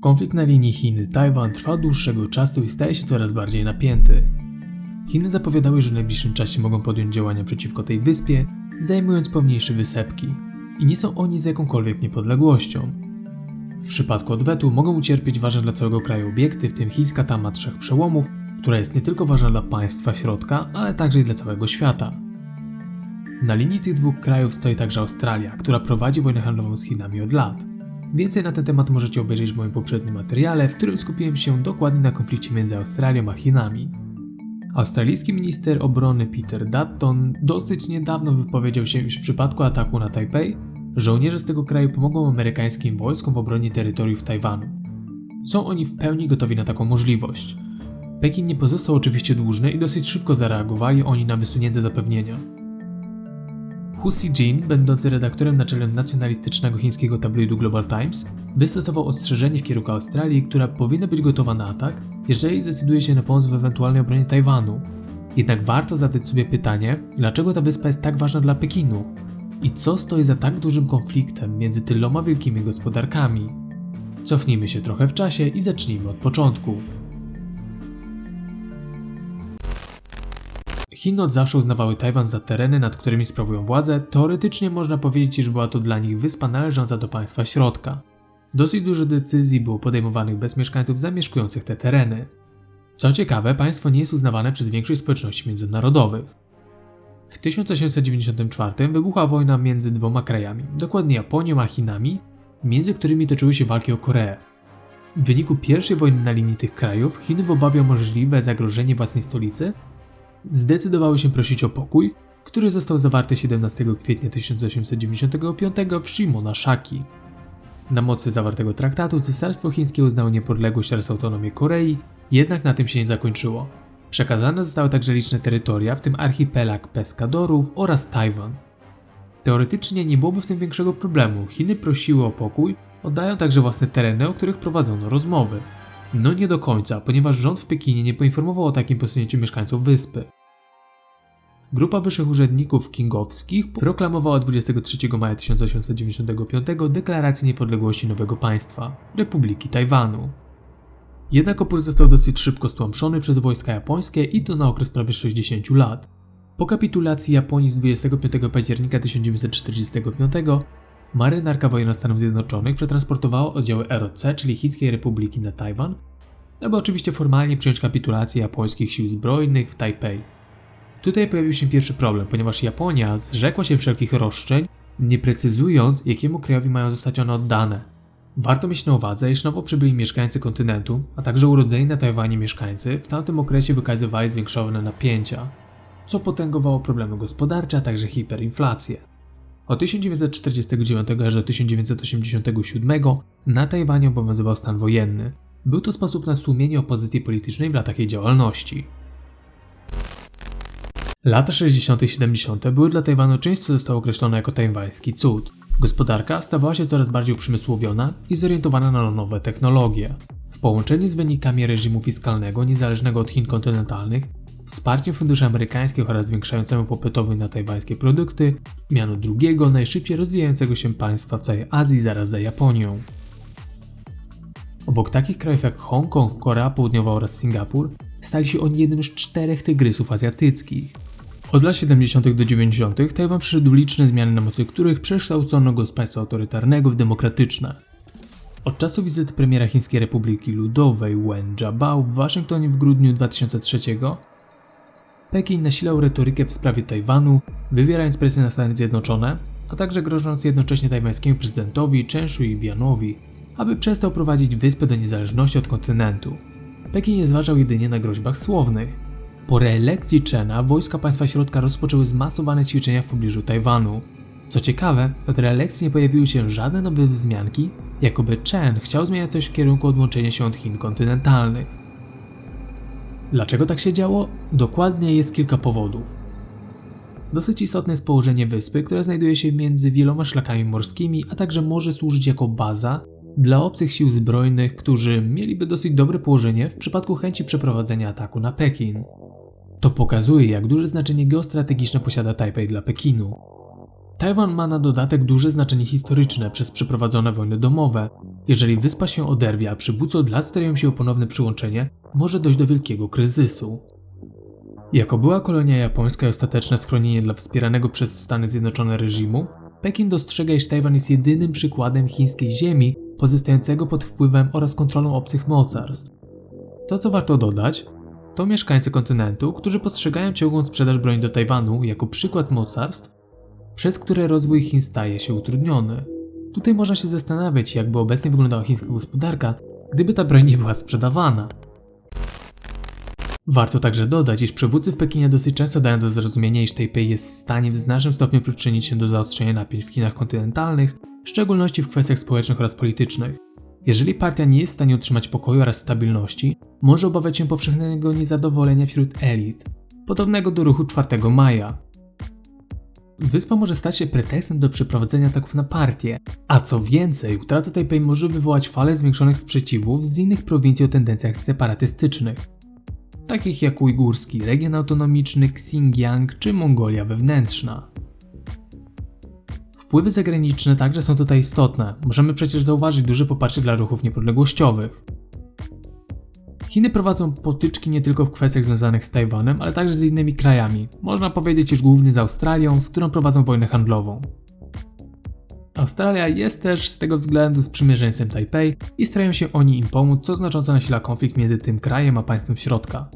Konflikt na linii Chiny-Tajwan trwa dłuższego czasu i staje się coraz bardziej napięty. Chiny zapowiadały, że w najbliższym czasie mogą podjąć działania przeciwko tej wyspie, zajmując pomniejsze wysepki. I nie są oni z jakąkolwiek niepodległością. W przypadku odwetu mogą ucierpieć ważne dla całego kraju obiekty, w tym chińska tama trzech przełomów, która jest nie tylko ważna dla państwa środka, ale także i dla całego świata. Na linii tych dwóch krajów stoi także Australia, która prowadzi wojnę handlową z Chinami od lat. Więcej na ten temat możecie obejrzeć w moim poprzednim materiale, w którym skupiłem się dokładnie na konflikcie między Australią a Chinami. Australijski minister obrony Peter Dutton dosyć niedawno wypowiedział się, iż w przypadku ataku na Tajpej żołnierze z tego kraju pomogą amerykańskim wojskom w obronie terytoriów Tajwanu. Są oni w pełni gotowi na taką możliwość. Pekin nie pozostał oczywiście dłużny i dosyć szybko zareagowali oni na wysunięte zapewnienia. Hu Xijin, będący redaktorem naczelnym nacjonalistycznego chińskiego tabloidu Global Times, wystosował ostrzeżenie w kierunku Australii, która powinna być gotowa na atak, jeżeli zdecyduje się na pomoc w ewentualnej obronie Tajwanu. Jednak warto zadać sobie pytanie, dlaczego ta wyspa jest tak ważna dla Pekinu i co stoi za tak dużym konfliktem między tyloma wielkimi gospodarkami. Cofnijmy się trochę w czasie i zacznijmy od początku. Chiny od zawsze uznawały Tajwan za tereny, nad którymi sprawują władzę. Teoretycznie można powiedzieć, iż była to dla nich wyspa należąca do państwa środka. Dosyć dużo decyzji było podejmowanych bez mieszkańców zamieszkujących te tereny. Co ciekawe, państwo nie jest uznawane przez większość społeczności międzynarodowych. W 1894 wybuchła wojna między dwoma krajami, dokładnie Japonią a Chinami, między którymi toczyły się walki o Koreę. W wyniku pierwszej wojny na linii tych krajów Chiny w obawie o możliwe zagrożenie własnej stolicy zdecydowały się prosić o pokój, który został zawarty 17 kwietnia 1895 w Shimonosaki. Na mocy zawartego traktatu Cesarstwo Chińskie uznało niepodległość oraz autonomię Korei, jednak na tym się nie zakończyło. Przekazane zostały także liczne terytoria, w tym archipelag Pescadorów oraz Tajwan. Teoretycznie nie byłoby w tym większego problemu. Chiny prosiły o pokój, oddają także własne tereny, o których prowadzono rozmowy. No nie do końca, ponieważ rząd w Pekinie nie poinformował o takim posunięciu mieszkańców wyspy. Grupa wyższych urzędników kingowskich proklamowała 23 maja 1895 deklarację niepodległości nowego państwa Republiki Tajwanu. Jednak opór został dosyć szybko stłamszony przez wojska japońskie i to na okres prawie 60 lat. Po kapitulacji Japonii z 25 października 1945 marynarka wojenna Stanów Zjednoczonych przetransportowała oddziały ROC, czyli Chińskiej Republiki na Tajwan, aby oczywiście formalnie przyjąć kapitulację japońskich sił zbrojnych w Tajpej. Tutaj pojawił się pierwszy problem, ponieważ Japonia zrzekła się wszelkich roszczeń, nie precyzując, jakiemu krajowi mają zostać one oddane. Warto mieć na uwadze, iż nowo przybyli mieszkańcy kontynentu, a także urodzeni na Tajwanie mieszkańcy w tamtym okresie wykazywali zwiększone napięcia, co potęgowało problemy gospodarcze, a także hiperinflację. Od 1949 aż do 1987 na Tajwanie obowiązywał stan wojenny. Był to sposób na stłumienie opozycji politycznej w latach jej działalności. Lata 60. i 70. były dla Tajwanu czymś, co zostało określone jako tajwański cud. Gospodarka stawała się coraz bardziej uprzemysłowiona i zorientowana na nowe technologie. W połączeniu z wynikami reżimu fiskalnego niezależnego od Chin kontynentalnych, wsparciem funduszy amerykańskich oraz zwiększającemu popytowi na tajwańskie produkty, miano drugiego najszybciej rozwijającego się państwa w całej Azji zaraz za Japonią. Obok takich krajów jak Hongkong, Korea Południowa oraz Singapur, stali się oni jednym z czterech tygrysów azjatyckich. Od lat 70. do 90. Tajwan przeszedł liczne zmiany, na mocy których przekształcono go z państwa autorytarnego w demokratyczne. Od czasu wizyty premiera Chińskiej Republiki Ludowej Wen Jiabao w Waszyngtonie w grudniu 2003 Pekin nasilał retorykę w sprawie Tajwanu, wywierając presję na Stany Zjednoczone, a także grożąc jednocześnie tajwańskiemu prezydentowi Chen Shui-bianowi, aby przestał prowadzić wyspę do niezależności od kontynentu. Pekin nie zważał jedynie na groźbach słownych. Po reelekcji Chena wojska państwa środka rozpoczęły zmasowane ćwiczenia w pobliżu Tajwanu. Co ciekawe, od reelekcji nie pojawiły się żadne nowe wzmianki, jakoby Chen chciał zmieniać coś w kierunku odłączenia się od Chin kontynentalnych. Dlaczego tak się działo? Dokładnie jest kilka powodów. Dosyć istotne jest położenie wyspy, która znajduje się między wieloma szlakami morskimi, a także może służyć jako baza dla obcych sił zbrojnych, którzy mieliby dosyć dobre położenie w przypadku chęci przeprowadzenia ataku na Pekin. To pokazuje, jak duże znaczenie geostrategiczne posiada Tajpej dla Pekinu. Tajwan ma na dodatek duże znaczenie historyczne przez przeprowadzone wojny domowe. Jeżeli wyspa się oderwie, a przywódcy od lat starają się o ponowne przyłączenie, może dojść do wielkiego kryzysu. Jako była kolonia japońska i ostateczne schronienie dla wspieranego przez Stany Zjednoczone reżimu, Pekin dostrzega, iż Tajwan jest jedynym przykładem chińskiej ziemi pozostającego pod wpływem oraz kontrolą obcych mocarstw. To, co warto dodać, to mieszkańcy kontynentu, którzy postrzegają ciągłą sprzedaż broni do Tajwanu jako przykład mocarstw, przez które rozwój Chin staje się utrudniony. Tutaj można się zastanawiać, jakby obecnie wyglądała chińska gospodarka, gdyby ta broń nie była sprzedawana. Warto także dodać, iż przywódcy w Pekinie dosyć często dają do zrozumienia, iż Taipei jest w stanie w znacznym stopniu przyczynić się do zaostrzenia napięć w Chinach kontynentalnych, w szczególności w kwestiach społecznych oraz politycznych. Jeżeli partia nie jest w stanie utrzymać pokoju oraz stabilności, może obawiać się powszechnego niezadowolenia wśród elit, podobnego do ruchu 4 maja. Wyspa może stać się pretekstem do przeprowadzenia ataków na partię, a co więcej, utrata Taipei może wywołać falę zwiększonych sprzeciwów z innych prowincji o tendencjach separatystycznych, takich jak ujgurski region autonomiczny, Xinjiang czy Mongolia wewnętrzna. Wpływy zagraniczne także są tutaj istotne. Możemy przecież zauważyć duże poparcie dla ruchów niepodległościowych. Chiny prowadzą potyczki nie tylko w kwestiach związanych z Tajwanem, ale także z innymi krajami. Można powiedzieć, iż głównie z Australią, z którą prowadzą wojnę handlową. Australia jest też z tego względu sprzymierzeńcem Tajpej i starają się oni im pomóc, co znacząco nasila konflikt między tym krajem a państwem środka.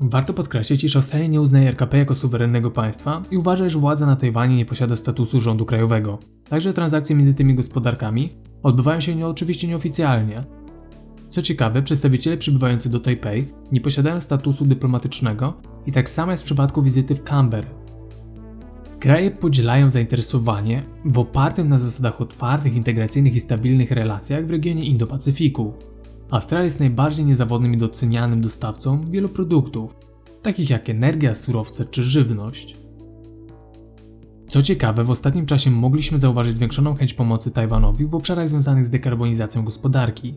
Warto podkreślić, iż Australia nie uznaje RKP jako suwerennego państwa i uważa, iż władza na Tajwanie nie posiada statusu rządu krajowego. Także transakcje między tymi gospodarkami odbywają się nie, oczywiście nieoficjalnie. Co ciekawe, przedstawiciele przybywający do Tajpej nie posiadają statusu dyplomatycznego i tak samo jest w przypadku wizyty w Canberra. Kraje podzielają zainteresowanie w opartym na zasadach otwartych, integracyjnych i stabilnych relacjach w regionie Indo-Pacyfiku. Australia jest najbardziej niezawodnym i docenianym dostawcą wielu produktów, takich jak energia, surowce czy żywność. Co ciekawe, w ostatnim czasie mogliśmy zauważyć zwiększoną chęć pomocy Tajwanowi w obszarach związanych z dekarbonizacją gospodarki.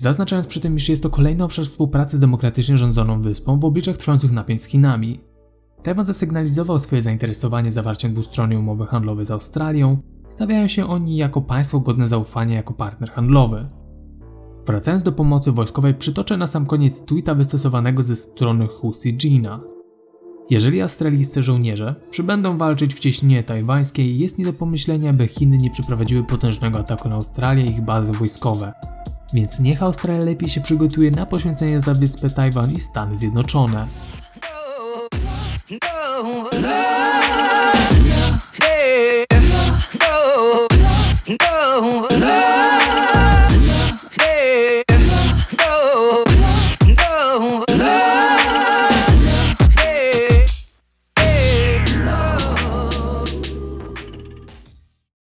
Zaznaczając przy tym, iż jest to kolejny obszar współpracy z demokratycznie rządzoną wyspą w obliczach trwających napięć z Chinami. Tajwan zasygnalizował swoje zainteresowanie zawarciem dwustronnej umowy handlowej z Australią, stawiają się oni jako państwo godne zaufania jako partner handlowy. Wracając do pomocy wojskowej, przytoczę na sam koniec tweeta wystosowanego ze strony Hu Jina. Jeżeli australijscy żołnierze przybędą walczyć w cieśninie tajwańskiej, jest nie do pomyślenia, by Chiny nie przeprowadziły potężnego ataku na Australię i ich bazy wojskowe. Więc niech Australia lepiej się przygotuje na poświęcenie za wyspę Tajwan i Stany Zjednoczone. no, no.